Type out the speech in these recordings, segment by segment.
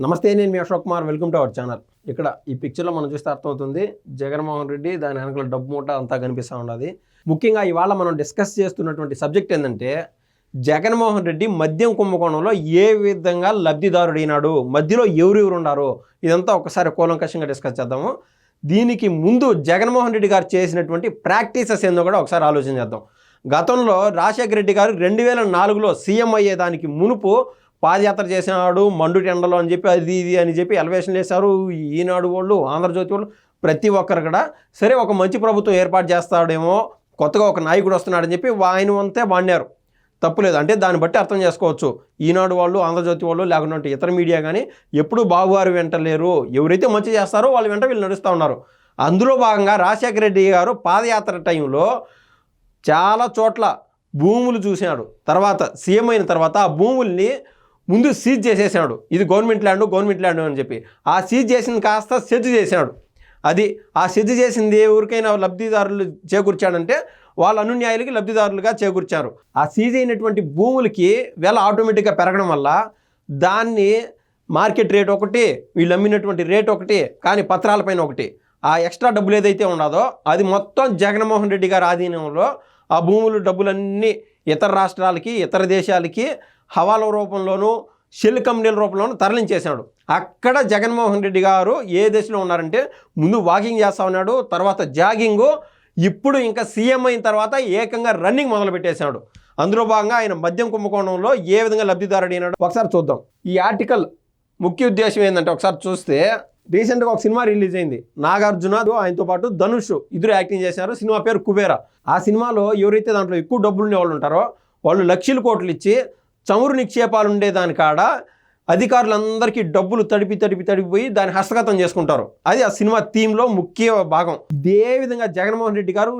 నమస్తే నేను మీ Ashok Kumar. Welcome to our channel. ఇక్కడ ఈ పిక్చర్లో మనం చూస్తే అర్థమవుతుంది జగన్మోహన్ రెడ్డి దాని వెనకాల డబ్బు మూట అంతా కనిపిస్తూ ఉన్నది ముఖ్యంగా ఇవాళ మనం డిస్కస్ చేస్తున్నటువంటి సబ్జెక్ట్ ఏంటంటే జగన్మోహన్ రెడ్డి మద్యం కుంభకోణంలో ఏ విధంగా లబ్ధిదారుడైనాడు మధ్యలో ఎవరెవరు ఉన్నారు ఇదంతా ఒకసారి కూలంకషంగా డిస్కస్ చేద్దాము. దీనికి ముందు జగన్మోహన్ రెడ్డి గారు చేసినటువంటి ప్రాక్టీసెస్ ఏందో కూడా ఒకసారి ఆలోచన చేద్దాం. గతంలో రాజశేఖర రెడ్డి గారు రెండు వేల నాలుగులో సీఎం అయ్యేదానికి మునుపు పాదయాత్ర చేసినాడు మండు టెండలో అని చెప్పి అది ఇది అని చెప్పి ఎలివేషన్ వేశారు ఈనాడు వాళ్ళు ఆంధ్రజ్యోతి వాళ్ళు ప్రతి ఒక్కరు కూడా సరే ఒక మంచి ప్రభుత్వం ఏర్పాటు చేస్తాడేమో కొత్తగా ఒక నాయకుడు వస్తున్నాడని చెప్పి ఆయన వంతే వాడినారు. తప్పులేదు. అంటే దాన్ని బట్టి అర్థం చేసుకోవచ్చు. ఈనాడు వాళ్ళు ఆంధ్రజ్యోతి వాళ్ళు లేకుంటే ఇతర మీడియా కానీ ఎప్పుడు బాబువారు వెంట లేరు. ఎవరైతే మంచి చేస్తారో వాళ్ళ వెంట వీళ్ళు నడుస్తూ ఉన్నారు. అందులో భాగంగా రాజశేఖర రెడ్డి గారు పాదయాత్ర టైంలో చాలా చోట్ల భూములు చూశాడు. తర్వాత సీఎం అయిన తర్వాత ఆ భూముల్ని ముందు సీజ్ చేసేసాడు. ఇది గవర్నమెంట్ ల్యాండ్ గవర్నమెంట్ ల్యాండ్ అని చెప్పి. ఆ సీజ్ చేసింది కాస్త సెజ్ చేశాడు. అది ఆ సెజ్ చేసింది ఎవరికైనా లబ్ధిదారులు చేకూర్చాడంటే వాళ్ళ అనున్యాయులకి లబ్ధిదారులుగా చేకూర్చారు. ఆ సీజ్ అయినటువంటి భూములకి వెల ఆటోమేటిక్గా పెరగడం వల్ల దాన్ని మార్కెట్ రేట్ ఒకటి వీళ్ళు అమ్మినటువంటి రేట్ ఒకటి కానీ పత్రాలపైన ఒకటి. ఆ ఎక్స్ట్రా డబ్బులు ఏదైతే ఉన్నదో అది మొత్తం జగన్మోహన్ రెడ్డి గారి ఆధీనంలో ఆ భూములు డబ్బులన్నీ ఇతర రాష్ట్రాలకి ఇతర దేశాలకి హవాల రూపంలోనూ షెల్ కంపెనీల రూపంలోనూ తరలించేశాడు. అక్కడ జగన్మోహన్ రెడ్డి గారు ఏ దశలో ఉన్నారంటే ముందు వాకింగ్ చేస్తా ఉన్నాడు తర్వాత జాగింగు ఇప్పుడు ఇంకా సీఎం అయిన తర్వాత ఏకంగా రన్నింగ్ మొదలుపెట్టేశాడు. అందులో భాగంగా ఆయన మద్యం కుంభకోణంలో ఏ విధంగా లబ్ధిదారుడు అయినాడు? ఒకసారి చూద్దాం. ఈ ఆర్టికల్ ముఖ్య ఉద్దేశం ఏంటంటే ఒకసారి చూస్తే రీసెంట్గా ఒక సినిమా రిలీజ్ అయింది. నాగార్జున ఆయనతో పాటు ధనుష్ ఇద్దరు యాక్టింగ్ చేశారు. సినిమా పేరు కుబేరా. ఆ సినిమాలో ఎవరైతే దాంట్లో ఎక్కువ డబ్బులు ఉండే వాళ్ళు ఉంటారో వాళ్ళు లక్షల కోట్లు ఇచ్చి చమురు నిక్షేపాలు ఉండేదాని కాడ అధికారులందరికీ డబ్బులు తడిపి తడిపి తడిపిపోయి దాన్ని హస్తగతం చేసుకుంటారు. అది ఆ సినిమా థీమ్లో ముఖ్య భాగం. ఇదే విధంగా జగన్మోహన్ రెడ్డి గారు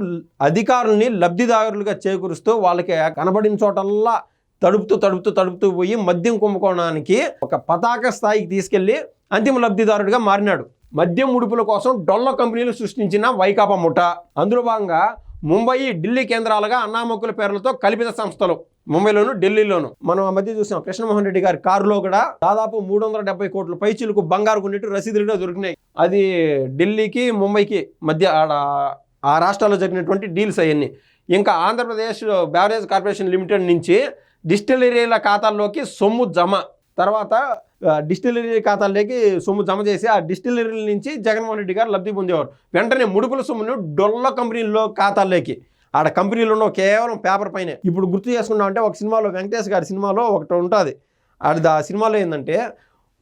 అధికారుల్ని లబ్ధిదారులుగా చేకూరుస్తూ వాళ్ళకి కనబడిన చోటల్లా తడుపుతూ తడుపుతూ తడుపుతూ పోయి మద్యం కుంభకోణానికి ఒక పతాక స్థాయికి తీసుకెళ్ళి అంతిమ లబ్ధిదారుడిగా మారినాడు. మద్యం ముడుపుల కోసం డొల్ల కంపెనీలు సృష్టించిన వైకాపా ముఠ. అందులో భాగంగా ముంబై ఢిల్లీ కేంద్రాలుగా అన్నామొక్కుల పేర్లతో కల్పిత సంస్థలు. ముంబైలోను ఢిల్లీలోను. మనం ఆ మధ్య చూసాం కృష్ణమోహన్ రెడ్డి గారి కారులో కూడా దాదాపు మూడు వందల డెబ్బై కోట్ల పైచీలకు బంగారు కొన్నిటి రసీదులుగా దొరికినాయి. అది ఢిల్లీకి ముంబైకి మధ్య ఆడ ఆ రాష్ట్రాల్లో జరిగినటువంటి డీల్స్ అవన్నీ. ఇంకా ఆంధ్రప్రదేశ్ బ్యావరేజ్ కార్పొరేషన్ లిమిటెడ్ నుంచి డిస్టిలరీల ఖాతాల్లోకి సొమ్ము జమ. తర్వాత డిస్టిలరీ ఖాతాల్లోకి సొమ్ము జమ చేసి ఆ డిస్టిలరీల నుంచి జగన్మోహన్ రెడ్డి గారు లబ్ధి పొందేవారు. వెంటనే ముడుపుల సొమ్మును డొల్ల కంపెనీల్లో ఖాతాల్లోకి ఆడ కంపెనీలు ఉన్న కేవలం పేపర్ పైనే. ఇప్పుడు గుర్తు చేసుకున్నాం అంటే ఒక సినిమాలో వెంకటేష్ గారి సినిమాలో ఒకటి ఉంటుంది. అది ఆ సినిమాలో ఏంటంటే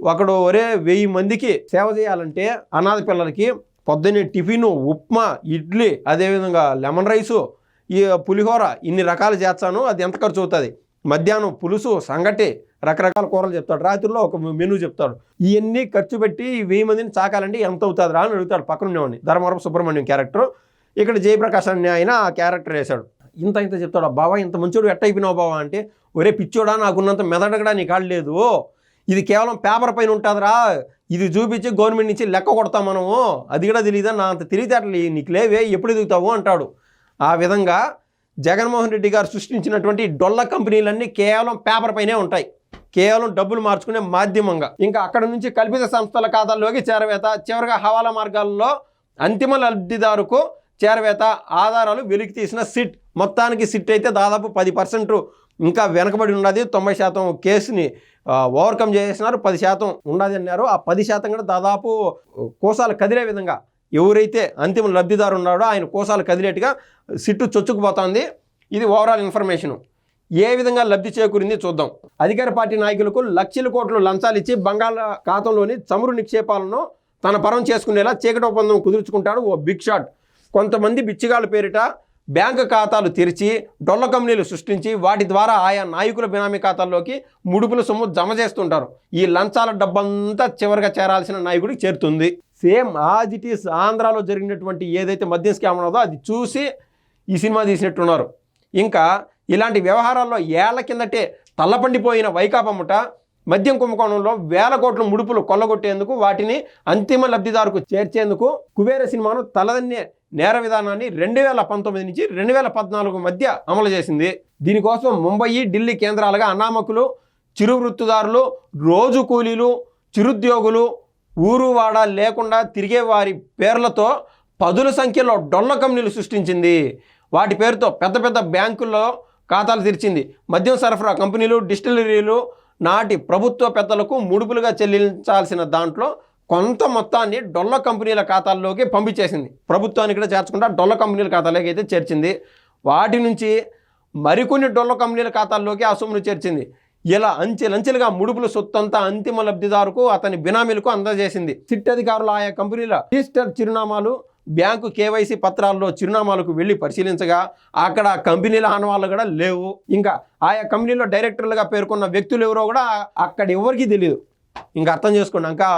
ఒకడు ఒరే వెయ్యి మందికి సేవ చేయాలంటే అనాథ పిల్లలకి పొద్దున్నే టిఫిన్ ఉప్మా ఇడ్లీ అదేవిధంగా లెమన్ రైసు ఈ పులిహోర ఇన్ని రకాలు చేస్తాను అది ఎంత ఖర్చు అవుతుంది? మధ్యాహ్నం పులుసు సంగటి రకరకాల కూరలు చెప్తాడు. రాత్రిలో ఒక మెనూ చెప్తాడు. ఇవన్నీ ఖర్చు పెట్టి వెయ్యి మందిని చాకాలంటే ఎంత అవుతుంది రా అని అడుగుతాడు పక్కన ధర్మవరపు సుబ్రహ్మణ్యం క్యారెక్టర్. ఇక్కడ జయప్రకాష్ అనే ఆయన ఆ క్యారెక్టర్ వేశాడు. ఇంత ఇంత చెప్తాడు బావా ఇంత మంచోడు ఎట్ట అయిపోయినావు బావా? అంటే ఒరే పిచ్చోడా నాకున్నంత మెదడగడా నీ కాళ్ళు లేదు. ఇది కేవలం పేపర్ పైన ఉంటుందిరా. ఇది చూపించి గవర్నమెంట్ నుంచి లెక్క కొడతాం మనము. అది కూడా తెలియదా నా అంత తెలివితేటలు నీకు లేవే. ఎప్పుడు ఎదుగుతావు? అంటాడు. ఆ విధంగా జగన్మోహన్ రెడ్డి గారు సృష్టించినటువంటి డొల్ల కంపెనీలన్నీ కేవలం పేపర్ పైనే ఉంటాయి. కేవలం డబ్బులు మార్చుకునే మాధ్యమంగా. ఇంకా అక్కడ నుంచి కల్పిత సంస్థల ఖాతాల్లోకి చేరవేత చివరిగా హవాలా మార్గాల్లో అంతిమ లబ్ధిదారుకు చేరవేత ఆధారాలు వెలికి తీసిన సిట్. మొత్తానికి సిట్ అయితే దాదాపు పది పర్సెంట్ ఇంకా వెనకబడి ఉన్నది. తొంభై శాతం కేసుని ఓవర్కమ్ చేసినారు. పది శాతం ఉన్నది అన్నారు ఆ పది శాతం కూడా దాదాపు కోసాలు కదిలే విధంగా ఎవరైతే అంతిమ లబ్ధిదారు ఉన్నాడో ఆయన కోసాలు కదిలేట్టుగా సిట్టు చొచ్చుకుపోతోంది ఇది ఓవరాల్ ఇన్ఫర్మేషను ఏ విధంగా లబ్ధి చేకూరింది చూద్దాం. అధికార పార్టీ నాయకులకు లక్షల కోట్లు లంచాలు ఇచ్చి బంగాళాఖాతంలోని చమురు నిక్షేపాలను తన పరం చేసుకునేలా చీకటి ఒప్పందం కుదుర్చుకుంటాడు ఓ బిగ్ షాట్. కొంతమంది బిచ్చిగాళ్ళ పేరిట బ్యాంకు ఖాతాలు తెరిచి డొల్ల కంపెనీలు సృష్టించి వాటి ద్వారా ఆయా నాయకుల బినామీ ఖాతాల్లోకి ముడుపుల సొమ్ము జమ చేస్తుంటారు. ఈ లంచాల డబ్బంతా చివరిగా చేరాల్సిన నాయకుడికి చేరుతుంది. సేమ్ ఆజ్ ఇట్ ఈస్ ఆంధ్రాలో జరిగినటువంటి ఏదైతే మద్యం స్కామ్ ఉన్నదో అది చూసి ఈ సినిమా తీసినట్టున్నారు. ఇంకా ఇలాంటి వ్యవహారాల్లో ఏళ్ళ కిందటే తల్లపండిపోయిన వైకాపా ముఠ మద్యం కుంభకోణంలో వేల కోట్ల ముడుపులు కొల్లగొట్టేందుకు వాటిని అంతిమ లబ్ధిదారుకు చేర్చేందుకు కుబేర సినిమాను తలదన్నే నేర విధానాన్ని రెండు వేల పంతొమ్మిది నుంచి రెండు వేల పద్నాలుగు మధ్య అమలు చేసింది. దీనికోసం ముంబయి ఢిల్లీ కేంద్రాలుగా అనామకులు చిరు వృత్తిదారులు రోజు కూలీలు చిరుద్యోగులు ఊరు వాడ లేకుండా తిరిగే వారి పేర్లతో పదుల సంఖ్యలో డొల్ల కంపెనీలు సృష్టించింది. వాటి పేరుతో పెద్ద పెద్ద బ్యాంకుల్లో ఖాతాలు తెరిచింది. మద్యం సరఫరా కంపెనీలు డిస్టిలరీలు నాటి ప్రభుత్వ పెద్దలకు ముడుపులుగా చెల్లించాల్సిన దాంట్లో కొంత మొత్తాన్ని డొల్ల కంపెనీల ఖాతాల్లోకి పంపించేసింది. ప్రభుత్వానికి కూడా చేర్చకుండా డొల్ల కంపెనీల ఖాతాలోకి అయితే చేర్చింది. వాటి నుంచి మరికొన్ని డొల్ల కంపెనీల ఖాతాల్లోకి ఆ సొమ్మును చేర్చింది. ఇలా అంచెలంచెలుగా ముడుపుల సొత్తంతా అంతిమ లబ్ధిదారుకు అతని బినామీలకు అందజేసింది. సిట్ అధికారులు ఆయా కంపెనీల రిజిస్టర్ చిరునామాలు బ్యాంకు కేవైసీ పత్రాల్లో చిరునామాలకు వెళ్ళి పరిశీలించగా అక్కడ కంపెనీల ఆనవాళ్ళు కూడా లేవు. ఇంకా ఆయా కంపెనీలో డైరెక్టర్లుగా పేర్కొన్న వ్యక్తులు ఎవరో కూడా అక్కడ ఎవరికి తెలియదు ఇంకా అర్థం చేసుకున్నాక ఇంకా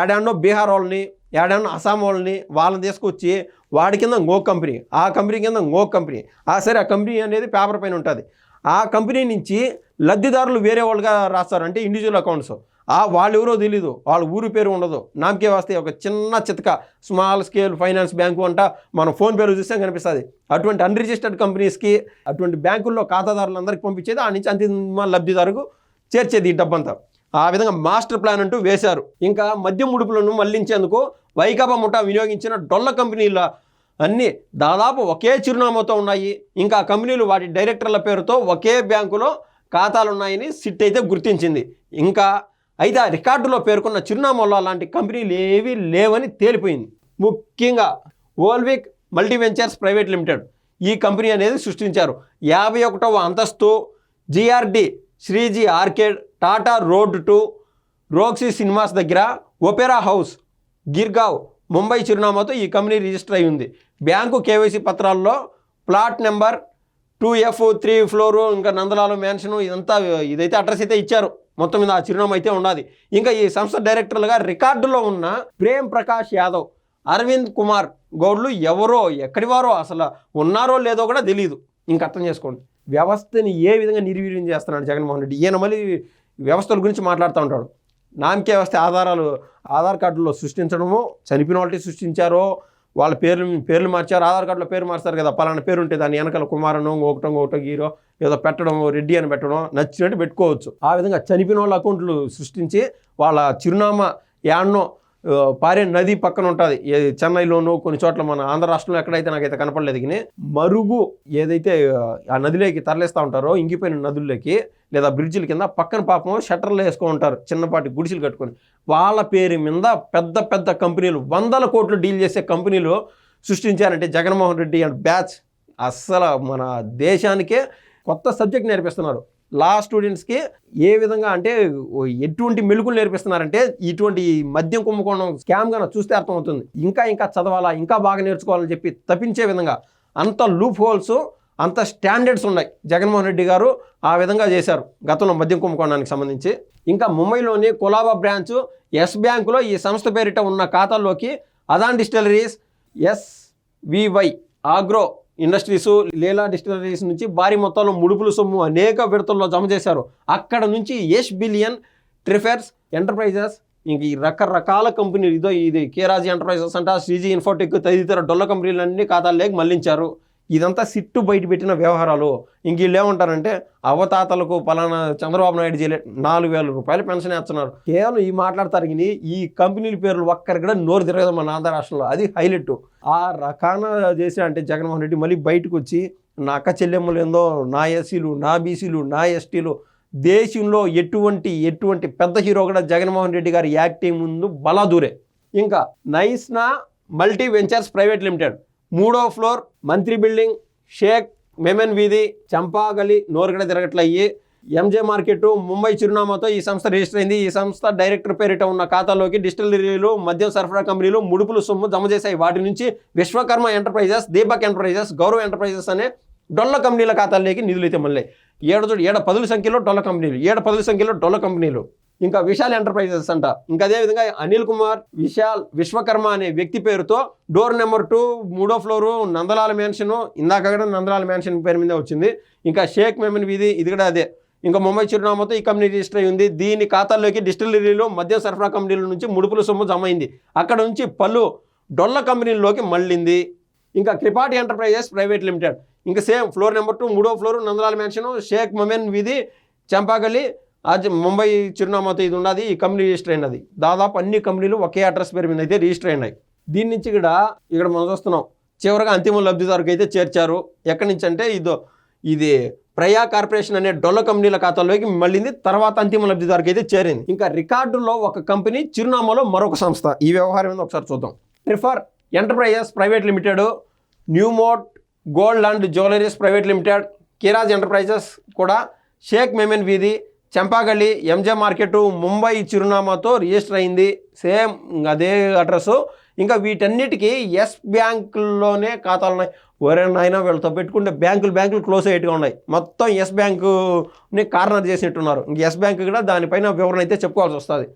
ఏడాన్నో బీహార్ వాళ్ళని ఏడాన్నో అస్సాం వాళ్ళని వాళ్ళని తీసుకొచ్చి వాడి కింద ఇంకో కంపెనీ ఆ కంపెనీ కింద ఇంకో కంపెనీ. ఆ సరే ఆ కంపెనీ అనేది పేపర్ పైన ఉంటుంది. ఆ కంపెనీ నుంచి లబ్ధిదారులు వేరే వాళ్ళుగా రాస్తారు. అంటే ఇండివిజువల్ అకౌంట్స్ ఆ వాళ్ళు ఎవరో తెలీదు. వాళ్ళ ఊరు పేరు ఉండదు. నామకే వస్తే ఒక చిన్న చితక స్మాల్ స్కేల్ ఫైనాన్స్ బ్యాంకు అంట మనం ఫోన్ పేరు చూస్తే కనిపిస్తుంది. అటువంటి అన్రిజిస్టర్డ్ కంపెనీస్కి అటువంటి బ్యాంకుల్లో ఖాతాదారులందరికీ పంపించేది ఆ నుంచి అంతిమ లబ్ధిదారుకు చేర్చేది ఈ డబ్బంతా. ఆ విధంగా మాస్టర్ ప్లాన్ అంటూ వేశారు. ఇంకా మద్యం ముడుపులను మళ్ళించేందుకు వైకాపా ముఠా వినియోగించిన డొల్ల కంపెనీల అన్నీ దాదాపు ఒకే చిరునామాతో ఉన్నాయి. ఇంకా కంపెనీలు వాటి డైరెక్టర్ల పేరుతో ఒకే బ్యాంకులో ఖాతాలు ఉన్నాయని సిట్ అయితే గుర్తించింది. ఇంకా అయితే ఆ రికార్డులో పేర్కొన్న చిరునామాలో అలాంటి కంపెనీలు ఏవీ లేవని తేలిపోయింది. ముఖ్యంగా ఓల్విక్ మల్టీ వెంచర్స్ ప్రైవేట్ లిమిటెడ్ ఈ కంపెనీ అనేది సృష్టించారు. యాభై ఒకటవ అంతస్తు GRD Shreeji arcade Tata road to Roxy cinemas దగ్గర ఒపెరా హౌస్ గిర్గావ్ ముంబై చిరునామాతో ఈ కంపెనీ రిజిస్టర్ అయి ఉంది బ్యాంకు కేవైసీ పత్రాల్లో plot number two F three floor ఇంకా నందలాలు మ్యాన్షన్ ఇదంతా ఇదైతే అడ్రస్ అయితే ఇచ్చారు. మొత్తం మీద ఆ చిరునామా అయితే ఉన్నది ఇంకా ఈ సంస్థ డైరెక్టర్లుగా రికార్డులో ఉన్న ప్రేమ్ ప్రకాష్ యాదవ్ అరవింద్ కుమార్ గౌడ్లు ఎవరో ఎక్కడి వారో అసలు ఉన్నారో లేదో కూడా తెలియదు ఇంకా అర్థం చేసుకోండి. వ్యవస్థని ఏ విధంగా నిర్వీర్యం చేస్తున్నాడు జగన్మోహన్ రెడ్డి? ఈయన మళ్ళీ వ్యవస్థల గురించి మాట్లాడుతూ ఉంటాడు. నామకే వ్యవస్థ ఆధారాలు ఆధార్ కార్డులో సృష్టించడము చనిపోయిన వాళ్ళకి సృష్టించారో వాళ్ళ పేర్లు పేర్లు మార్చారు ఆధార్ కార్డులో పేరు మార్చారు కదా పలానా పేరు ఉంటే దాని వెనకాల కుమారను ఒకటో ఒకటో గీరో ఏదో పెట్టడం రెడ్డి అని పెట్టడం నచ్చినట్టు పెట్టుకోవచ్చు. ఆ విధంగా చనిపోయిన వాళ్ళ అకౌంట్లు సృష్టించి వాళ్ళ చిరునామా యాన్నో పారే నది పక్కన ఉంటుంది. చెన్నైలోను కొన్ని చోట్ల మన ఆంధ్ర రాష్ట్రంలో ఎక్కడైతే నాకైతే కనపడలేదు కానీ మరుగు ఏదైతే ఆ, నదిలోకి తరలిస్తూ ఉంటారో ఇంగిపోయిన నదుల్లోకి లేదా బ్రిడ్జిల కింద పక్కన పాపం షట్టర్లు వేసుకొని ఉంటారు. చిన్నపాటి గుడిసెలు కట్టుకొని. వాళ్ళ పేరు మీద పెద్ద పెద్ద కంపెనీలు వందల కోట్లు డీల్ చేసే కంపెనీలు సృష్టించారంటే జగన్మోహన్ రెడ్డి అండ్ బ్యాచ్. అస్సలు మన దేశానికే కొత్త సబ్జెక్ట్ నేర్పిస్తున్నారు. లా స్టూడెంట్స్కి ఏ విధంగా అంటే ఎటువంటి మెలుకులు నేర్పిస్తున్నారంటే ఇటువంటి మద్యం కుంభకోణం స్కామ్గా చూస్తే అర్థమవుతుంది. ఇంకా ఇంకా చదవాలా ఇంకా బాగా నేర్చుకోవాలని చెప్పి తప్పించే విధంగా అంత లూప్ హోల్స్ అంత స్టాండర్డ్స్ ఉన్నాయి. జగన్మోహన్ రెడ్డి గారు ఆ విధంగా చేశారు గతంలో మద్యం కుంభకోణానికి సంబంధించి. ఇంకా ముంబైలోని కొలాబా బ్రాంచ్ ఎస్ బ్యాంకులో ఈ సంస్థ పేరిట ఉన్న ఖాతాల్లోకి Adan distilleries SVY agro industries Leela distilleries నుంచి భారీ మొత్తంలో ముడుపుల సొమ్ము అనేక విడతల్లో జమ చేశారు. అక్కడ నుంచి యష్ బిలియన్ ట్రిఫెర్స్ ఎంటర్ప్రైజెస్ ఇంక ఈ రకరకాల కంపెనీలు. ఇదో ఇది కేరాజీ ఎంటర్ప్రైజెస్ అంట శ్రీజీ ఇన్ఫోటెక్ తదితర డొల్ల కంపెనీలన్నీ ఖాతాల్లోకి మళ్ళించారు. ఇదంతా సిట్టు బయట పెట్టిన వ్యవహారాలు. ఇంక వీళ్ళు ఏమంటారంటే అవతాతలకు పలానా చంద్రబాబు నాయుడు చేయలే నాలుగు వేల రూపాయలు పెన్షన్ ఇస్తున్నారు కేవలం ఈ మాట్లాడతారు కానీ ఈ కంపెనీల పేర్లు ఒక్కరికి కూడా నోరు తిరగదు మన ఆంధ్ర రాష్ట్రంలో. అది హైలైట్. ఆ రకాన చేసి అంటే జగన్మోహన్ రెడ్డి మళ్ళీ బయటకు వచ్చి నా అక్క చెల్లెమ్మలు ఏందో నా ఎస్సీలు నా బీసీలు నా ఎస్టీలు దేశంలో ఎటువంటి ఎటువంటి పెద్ద హీరో కూడా జగన్మోహన్ రెడ్డి గారి యాక్టింగ్ ముందు బలా దూరే ఇంకా నైస్నా మల్టీ వెంచర్స్ ప్రైవేట్ లిమిటెడ్. మూడో ఫ్లోర్ మంత్రి బిల్డింగ్ షేక్ మెమెన్ వీధి చంపాగలి నోరుగడ తిరగట్లయ్యి ఎంజే మార్కెట్ ముంబై చిరునామాతో ఈ సంస్థ రిజిస్టర్ అయింది. ఈ సంస్థ డైరెక్టర్ పేరిట ఉన్న ఖాతాలోకి డిస్టిలరీలు మద్యం సరఫరా కంపెనీలు ముడుపులు సొమ్ము జమ చేశాయి. వాటి నుంచి Vishwakarma enterprises Deepak enterprises Gaurav enterprises అనే డొల్ల కంపెనీల ఖాతాల్లోకి నిధులు అయితే మళ్ళీ ఏడు ఏడ పదుల సంఖ్యలో డొల్ల కంపెనీలు ఏడ పదుల సంఖ్యలో డొల్ల కంపెనీలు? ఇంకా విశాల్ ఎంటర్ప్రైజెస్ అంట. ఇంకా అదేవిధంగా అనిల్ కుమార్ విశాల్ విశ్వకర్మ అనే వ్యక్తి పేరుతో డోర్ నెంబర్ టూ మూడో ఫ్లోరు నందలాల మ్యాన్షన్ ఇందాక కూడా నందలాల మ్యాన్షన్ పేరు మీద వచ్చింది. ఇంకా షేక్ మెమన్ వీధి ఇది కూడా అదే. ఇంకా ముంబై చిరునామాతో ఈ కంపెనీ రిజిస్టర్ అయి ఉంది దీని ఖాతాల్లోకి డిస్టిలరీలు మద్యం సరఫరా కంపెనీల నుంచి ముడుపుల సొమ్ము జమ అయింది. అక్కడ నుంచి పలు డొల్ల కంపెనీల్లోకి మళ్ళింది. ఇంకా క్రిపాటి ఎంటర్ప్రైజెస్ ప్రైవేట్ లిమిటెడ్. ఇంకా సేమ్ ఫ్లోర్ నెంబర్ టూ మూడో ఫ్లోర్ నందలాల మ్యాన్షన్ షేక్ మెమెన్ వీధి చంపాగలి అది ముంబై చిరునామాతో ఇది ఉన్నది ఈ కంపెనీ రిజిస్టర్ అయినది. దాదాపు అన్ని కంపెనీలు ఒకే అడ్రస్ పేరు మీద అయితే రిజిస్టర్ అయినాయి. దీని నుంచి ఇక్కడ ఇక్కడ మనం చూస్తున్నాం చివరిగా అంతిమ లబ్ధిదారుకి అయితే చేర్చారు. ఎక్కడి నుంచి అంటే ఇదో ఇది ప్రయా కార్పొరేషన్ అనే డొల్ల కంపెనీల ఖాతాలోకి మళ్ళీంది తర్వాత అంతిమ లబ్ధిదారుకి అయితే చేరింది. ఇంకా రికార్డులో ఒక కంపెనీ చిరునామాలో మరొక సంస్థ. ఈ వ్యవహారం మీద ఒకసారి చూద్దాం. Prefer enterprises private limited Newmont gold and jewelleries private limited కిరాజ్ enterprises కూడా షేక్ మెమెన్ వీధి చంపాగల్లి ఎంజే మార్కెట్ ముంబై చిరునామాతో రిజిస్టర్ అయింది. సేమ్ అదే అడ్రస్సు ఇంకా వీటన్నిటికీ ఎస్ బ్యాంకుల్లోనే ఖాతాలు ఉన్నాయి. ఎవరైనా అయినా వీళ్ళతో పెట్టుకుంటే బ్యాంకులు బ్యాంకులు క్లోజ్ అయ్యేట్టుగా ఉన్నాయి. మొత్తం ఎస్ బ్యాంకుని కార్నర్ చేసినట్టున్నారు. ఇంక ఎస్ బ్యాంక్ కూడా దానిపైన వివరణ అయితే చెప్పుకోవాల్సి వస్తుంది.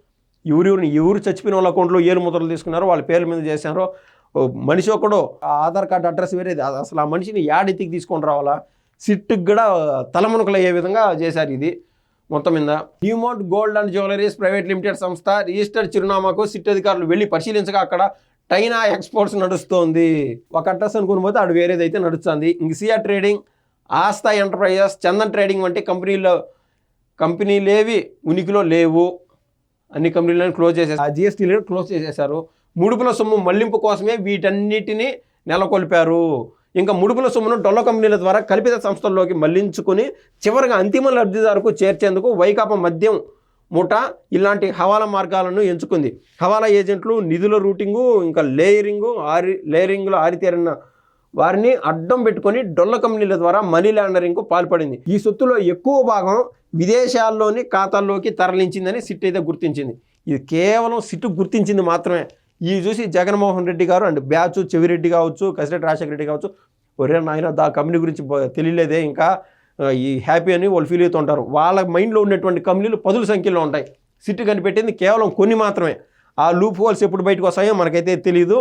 ఎవరెవరిని ఎవరు చచ్చిపోయిన వాళ్ళ అకౌంట్లో ఏలు ముద్రలు తీసుకున్నారో. వాళ్ళ పేర్ల మీద చేశారో. మనిషి ఒకడు ఆధార్ కార్డు అడ్రస్ వేరేది అసలు ఆ మనిషిని యాడెత్తికి తీసుకొని రావాలా? సిట్టుకు కూడా తలమునకలు అయ్యే విధంగా చేశారు ఇది. మొత్తం మీద హ్యూమౌంట్ gold and jewelleries private limited సంస్థ రిజిస్టర్ చిరునామాకు సిట్ అధికారులు వెళ్ళి పరిశీలించగా అక్కడ చైనా ఎక్స్పోర్ట్స్ నడుస్తోంది. ఒక అడ్రస్ అనుకుని పోతే అటు వేరేదైతే నడుస్తుంది. ఇంక Siya trading Aastha enterprises Chandan trading వంటి కంపెనీలో కంపెనీలేవి ఉనికిలో లేవు. అన్ని కంపెనీలను క్లోజ్ చేసేసారు ఆ జిఎస్టీలను క్లోజ్ చేసేశారు. ముడుపుల సొమ్ము మళ్ళింపు కోసమే వీటన్నిటిని నెలకొల్పారు. ఇంకా ముడుపుల సొమ్మును డొల్ల కంపెనీల ద్వారా కల్పిత సంస్థల్లోకి మళ్ళించుకుని చివరిగా అంతిమ లబ్ధిదారుకు చేర్చేందుకు వైకాపా మద్యం ముఠ ఇలాంటి హవాలా మార్గాలను ఎంచుకుంది. హవాలా ఏజెంట్లు నిధుల రూటింగు ఇంకా లేయరింగు ఆరి లేయరింగ్లో ఆరితేరిన వారిని అడ్డం పెట్టుకొని డొల్ల కంపెనీల ద్వారా మనీ లాండరింగ్కు పాల్పడింది. ఈ సొత్తులో ఎక్కువ భాగం విదేశాల్లోని ఖాతాల్లోకి తరలించిందని సిట్ అయితే గుర్తించింది. ఇది కేవలం సిట్ గుర్తించింది మాత్రమే. ఈ చూసి జగన్మోహన్ రెడ్డి గారు అండ్ బ్యాచ్ చెవిరెడ్డి కావచ్చు కసిరెడ్డి రాజశేఖర రెడ్డి కావచ్చు ఒరే నాయన దా కంపెనీ గురించి తెలియలేదే ఇంకా ఈ హ్యాపీ అని వాళ్ళు ఫీల్ అవుతుంటారు. వాళ్ళ మైండ్లో ఉన్నటువంటి కంపెనీలు పదుల సంఖ్యలో ఉంటాయి. సిట్ కనిపెట్టింది కేవలం కొన్ని మాత్రమే. ఆ లూప్ హోల్స్ ఎప్పుడు బయటకు వస్తాయో మనకైతే తెలియదు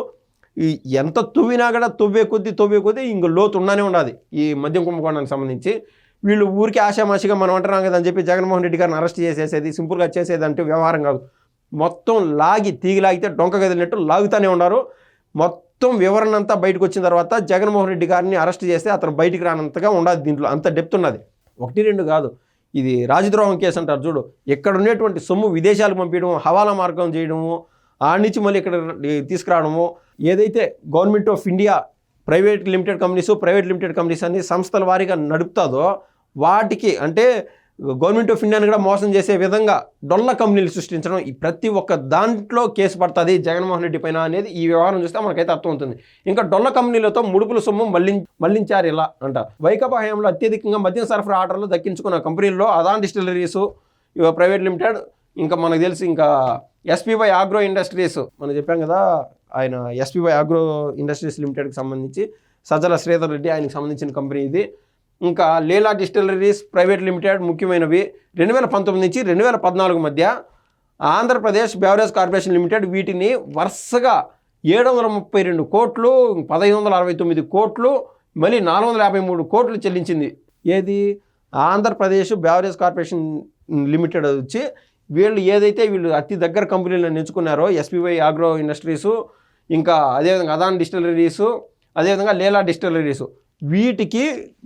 ఈ ఎంత తువ్వినా కూడా తవ్వే కొద్దీ తవ్వే కొద్దీ ఇంక లోతు ఉన్నానే ఉండదు ఈ మద్యం కుంభకోణానికి సంబంధించి. వీళ్ళు ఊరికి ఆశామాషిగా మనం అంటున్నాం కదా అని చెప్పి జగన్మోహన్ రెడ్డి గారిని అరెస్ట్ చేసేసేది సింపుల్గా చేసేది అంటే వ్యవహారం కాదు. మొత్తం లాగి తీగి లాగితే డొంక కదిలినట్టు లాగుతూనే ఉన్నారు. మొత్తం వివరణ అంతా బయటకు వచ్చిన తర్వాత జగన్మోహన్ రెడ్డి గారిని అరెస్ట్ చేస్తే అతను బయటికి రానంతగా ఉండదు దీంట్లో. అంత డెప్త్ ఉన్నది. ఒకటి రెండు కాదు. ఇది రాజద్రోహం కేసు అంటారు చూడు. ఇక్కడ ఉండేటువంటి సొమ్ము విదేశాలకు పంపించడం హవాలా మార్గం చేయడము ఆ నుంచి మళ్ళీ ఇక్కడ తీసుకురావడము ఏదైతే government of India private limited companies private limited companies అన్ని సంస్థల వారీగా నడుపుతుందో వాటికి అంటే గవర్నమెంట్ ఆఫ్ ఇండియాని కూడా మోసం చేసే విధంగా డొల్ల కంపెనీలు సృష్టించడం ఈ ప్రతి ఒక్క దాంట్లో కేసు పడుతుంది జగన్మోహన్ రెడ్డి పైన అనేది ఈ వ్యవహారం చూస్తే మనకైతే అర్థమవుతుంది. ఇంకా డొల్ల కంపెనీలతో ముడుపుల సొమ్ము మళ్ళీ మళ్ళించారు ఇలా అంట వైకాపా హయాంలో అత్యధికంగా మద్యం సరఫరా ఆర్డర్లు దక్కించుకున్న కంపెనీల్లో అదాన్ డిస్టిలరీస్ ప్రైవేట్ లిమిటెడ్ ఇంకా మనకు తెలిసి ఇంకా ఎస్పీవై ఆగ్రో ఇండస్ట్రీస్ మనం చెప్పాం కదా ఆయన ఎస్పీవై ఆగ్రో ఇండస్ట్రీస్ లిమిటెడ్కి సంబంధించి సజ్జల శ్రీధర్ రెడ్డి ఆయనకి సంబంధించిన కంపెనీ ఇది. ఇంకా లీలా డిస్టిలరీస్ ప్రైవేట్ లిమిటెడ్ ముఖ్యమైనవి రెండు వేల పంతొమ్మిది నుంచి రెండు వేల పద్నాలుగు మధ్య ఆంధ్రప్రదేశ్ బెవరేజ్ కార్పొరేషన్ లిమిటెడ్ వీటిని వరుసగా ఏడు వందల ముప్పై రెండు కోట్లు పదహైదు వందల అరవై తొమ్మిది కోట్లు మళ్ళీ నాలుగు వందల యాభై మూడు కోట్లు చెల్లించింది. ఏది? ఆంధ్రప్రదేశ్ బెవరేజ్ కార్పొరేషన్ లిమిటెడ్ వచ్చి వీళ్ళు ఏదైతే వీళ్ళు అతి దగ్గర కంపెనీలను ఎంచుకున్నారో ఎస్పీవై ఆగ్రో ఇండస్ట్రీసు ఇంకా అదేవిధంగా అదాన్ డిస్టిలరీసు అదేవిధంగా లేలా డిస్టిలరీసు వీటికి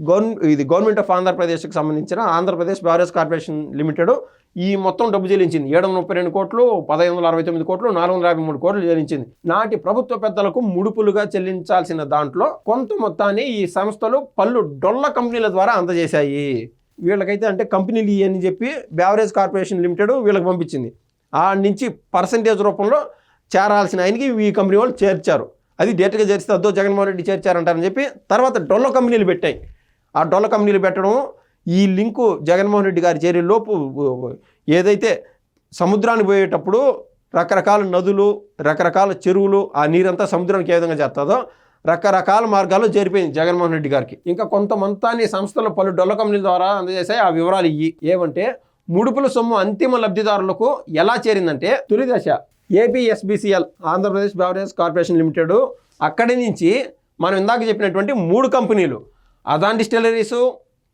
గవర్న ఇది గవర్నమెంట్ ఆఫ్ ఆంధ్రప్రదేశ్కి సంబంధించిన ఆంధ్రప్రదేశ్ బ్యారేజ్ కార్పొరేషన్ లిమిటెడ్ ఈ మొత్తం డబ్బు చెల్లించింది. ఏడు వందల ముప్పై రెండు కోట్లు పదహైదు వందల అరవై తొమ్మిది కోట్లు నాలుగు వందల యాభై మూడు కోట్లు చెల్లించింది. నాటి ప్రభుత్వ పెద్దలకు ముడుపులుగా చెల్లించాల్సిన దాంట్లో కొంత మొత్తాన్ని ఈ సంస్థలు పలు డొల్ల కంపెనీల ద్వారా అందజేశాయి. వీళ్ళకైతే అంటే కంపెనీలు ఇవి అని చెప్పి బ్యావరేజ్ కార్పొరేషన్ లిమిటెడ్ వీళ్ళకి పంపించింది. ఆ నుంచి పర్సంటేజ్ రూపంలో చేరాల్సిన ఆయనకి ఈ కంపెనీ వాళ్ళు చేర్చారు. అది డేట్గా చేరిస్తే అద్దో జగన్మోహన్ రెడ్డి చేర్చారంటారని చెప్పి తర్వాత డొల్ల కంపెనీలు పెట్టాయి. ఆ డొల్ల కంపెనీలు పెట్టడం ఈ లింకు జగన్మోహన్ రెడ్డి గారి చేరేలోపు ఏదైతే సముద్రానికి పోయేటప్పుడు రకరకాల నదులు రకరకాల చెరువులు ఆ నీరంతా సముద్రానికి ఏ విధంగా చేస్తుందో రకరకాల మార్గాల్లో చేరిపోయింది జగన్మోహన్ రెడ్డి గారికి. ఇంకా కొంతమంతాన్ని సంస్థలు పలు డొల్ల కంపెనీల ద్వారా అందజేశాయి. ఆ వివరాలు ఇవి ఏమంటే ముడుపుల సొమ్ము అంతిమ లబ్ధిదారులకు ఎలా చేరిందంటే తొలి దశ. APSBCL Andhra Pradesh beverage corporation limited అక్కడి నుంచి మనం ఇందాక చెప్పినటువంటి మూడు కంపెనీలు అదాన్ డిస్టిలరీసు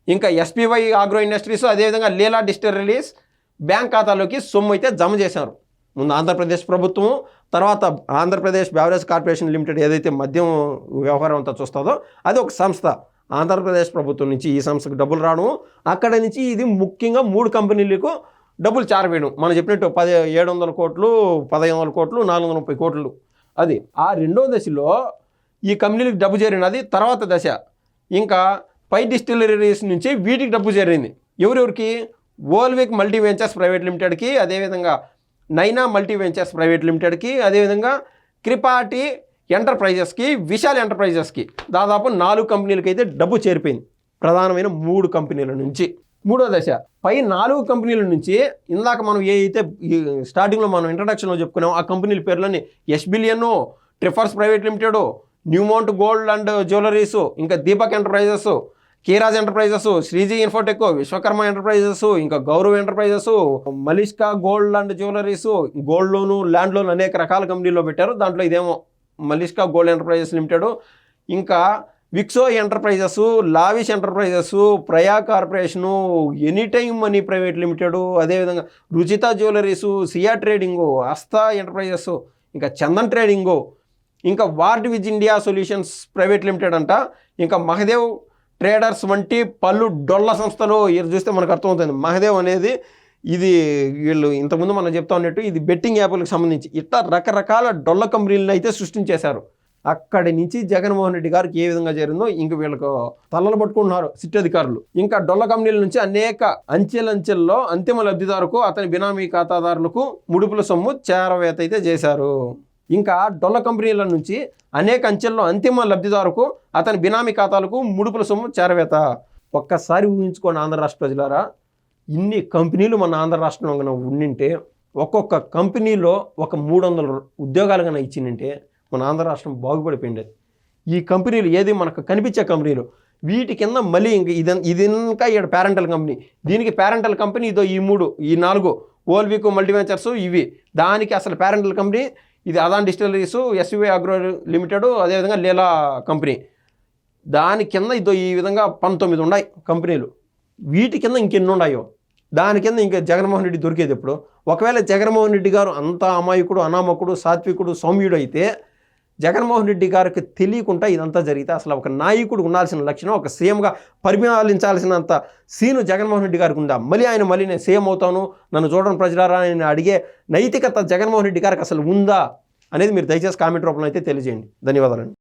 ఇంకా ఎస్పీవై ఆగ్రో ఇండస్ట్రీస్ అదేవిధంగా లీలా డిస్టిలరీస్ బ్యాంక్ ఖాతాలోకి సొమ్ము అయితే జమ చేశారు. ముందు ఆంధ్రప్రదేశ్ ప్రభుత్వం తర్వాత ఆంధ్రప్రదేశ్ బెవరేజ్ కార్పొరేషన్ లిమిటెడ్ ఏదైతే మద్యం వ్యవహారం అంతా చూస్తుందో అది ఒక సంస్థ. ఆంధ్రప్రదేశ్ ప్రభుత్వం నుంచి ఈ సంస్థకు డబ్బులు రావడం అక్కడ నుంచి ఇది ముఖ్యంగా మూడు కంపెనీలకు డబ్బులు చారవేయడం మనం చెప్పినట్టు పది ఏడు వందల కోట్లు పదహైదు వందల కోట్లు నాలుగు వందల ముప్పై కోట్లు. అది. ఆ రెండో దశలో ఈ కంపెనీలకు డబ్బు చేరినది తర్వాత దశ. ఇంకా పై డిస్టిలరీస్ నుంచి వీటికి డబ్బు చేరింది. ఎవరెవరికి? ఓల్విక్ మల్టీ వెంచర్స్ ప్రైవేట్ లిమిటెడ్కి అదేవిధంగా నైనా మల్టీ వెంచర్స్ ప్రైవేట్ లిమిటెడ్కి అదేవిధంగా క్రిపాటి ఎంటర్ప్రైజెస్కి విశాల్ ఎంటర్ప్రైజెస్కి దాదాపు నాలుగు కంపెనీలకి అయితే డబ్బు చేరిపోయింది. ప్రధానమైన మూడు కంపెనీల నుంచి. మూడో దశ. పై నాలుగు కంపెనీల నుంచి ఇందాక మనం ఏ అయితే ఈ స్టార్టింగ్లో మనం ఇంట్రడక్షన్లో చెప్పుకున్నాం ఆ కంపెనీల పేర్లని Yash billion ట్రిఫర్స్ private limited Newmount gold and jewelleries ఇంకా Deepak enterprises కేరాజ్ enterprises Shreeji infotech Vishwakarma enterprises ఇంకా Gaurav enterprises Malishka gold and jewelleries gold loan land loan అనేక రకాల కంపెనీల్లో పెట్టారు. దాంట్లో ఇదేమో మలిష్కా గోల్డ్ ఎంటర్ప్రైజెస్ లిమిటెడ్. ఇంకా విక్సో ఎంటర్ప్రైజెస్ లావిష్ ఎంటర్ప్రైజెస్ ప్రయా corporation anytime money private limited అదేవిధంగా Ruchita jewelleries Siya trading Aastha enterprises ఇంకా చందన్ ట్రేడింగు ఇంకా Wardwiz India solutions private limited అంట. ఇంకా మహదేవ్ ట్రేడర్స్ వంటి పలు డొల్ల సంస్థలు ఇది చూస్తే మనకు అర్థమవుతుంది. మహదేవ్ అనేది ఇది వీళ్ళు ఇంతకుముందు మనం చెప్తా ఉన్నట్టు ఇది బెట్టింగ్ యాప్లకు సంబంధించి ఇట్లా రకరకాల డొల్ల కంపెనీలను అయితే సృష్టించేశారు. అక్కడి నుంచి జగన్మోహన్ రెడ్డి గారికి ఏ విధంగా చేరిందో ఇంక వీళ్ళకు తలలు పట్టుకుంటున్నారు సిట్ అధికారులు. ఇంకా డొల్ల కంపెనీల నుంచి అనేక అంచెలంచెల్లో అంతిమ లబ్ధిదారుకు అతని బినామీ ఖాతాదారులకు ముడుపుల సొమ్ము చేరవేత అయితే చేశారు. ఇంకా డొల్ల కంపెనీల నుంచి అనేక అంచెల్లో అంతిమ లబ్ధిదారుకు అతని బినామీ ఖాతాలకు ముడుపుల సొమ్ము చేరవేత. ఒక్కసారి ఊహించుకోండి ఆంధ్ర రాష్ట్ర ప్రజలారా. ఇన్ని కంపెనీలు మన ఆంధ్ర రాష్ట్రంలో ఉండింటే ఒక్కొక్క కంపెనీలో ఒక మూడు వందల ఉద్యోగాలు కనుక ఇచ్చిందంటే మన ఆంధ్ర రాష్ట్రం బాగుపడిపోయిండేది ఈ కంపెనీలు ఏది మనకు కనిపించే కంపెనీలు వీటి కింద మళ్ళీ ఇంక ఇది ఇది ఇంకా ఇక్కడ పేరెంటల్ కంపెనీ దీనికి పేరెంటల్ కంపెనీ ఇదో ఈ మూడు ఈ నాలుగు ఓల్విక్ మల్టీవెంచర్స్ ఇవి. దానికి అసలు పేరెంటల్ కంపెనీ ఇది Adan distilleries SV agro limited అదేవిధంగా లీలా కంపెనీ దాని కింద ఇదో ఈ విధంగా పంతొమ్మిది ఉన్నాయి కంపెనీలు. వీటి కింద ఇంకెన్ని ఉన్నాయో? దాని కింద ఇంకా జగన్మోహన్ రెడ్డి దొరికేది ఎప్పుడు? ఒకవేళ జగన్మోహన్ రెడ్డి గారు అంత అమాయకుడు అనామకుడు సాత్వికుడు సౌమ్యుడు అయితే జగన్మోహన్ రెడ్డి గారికి తెలియకుండా ఇదంతా జరిగితే అసలు ఒక నాయకుడు ఉండాల్సిన లక్షణం ఒక సీఎంగా పరిపాలించాల్సినంత సీను జగన్మోహన్ రెడ్డి గారికి ఉందా? మళ్ళీ ఆయన మళ్ళీ నేను సీఎం అవుతాను నన్ను చూడడం ప్రజలారా నేను అడిగే నైతికత జగన్మోహన్ రెడ్డి గారికి అసలు ఉందా అనేది మీరు దయచేసి కామెంట్ రూపంలో అయితే తెలియజేయండి. ధన్యవాదాలండి.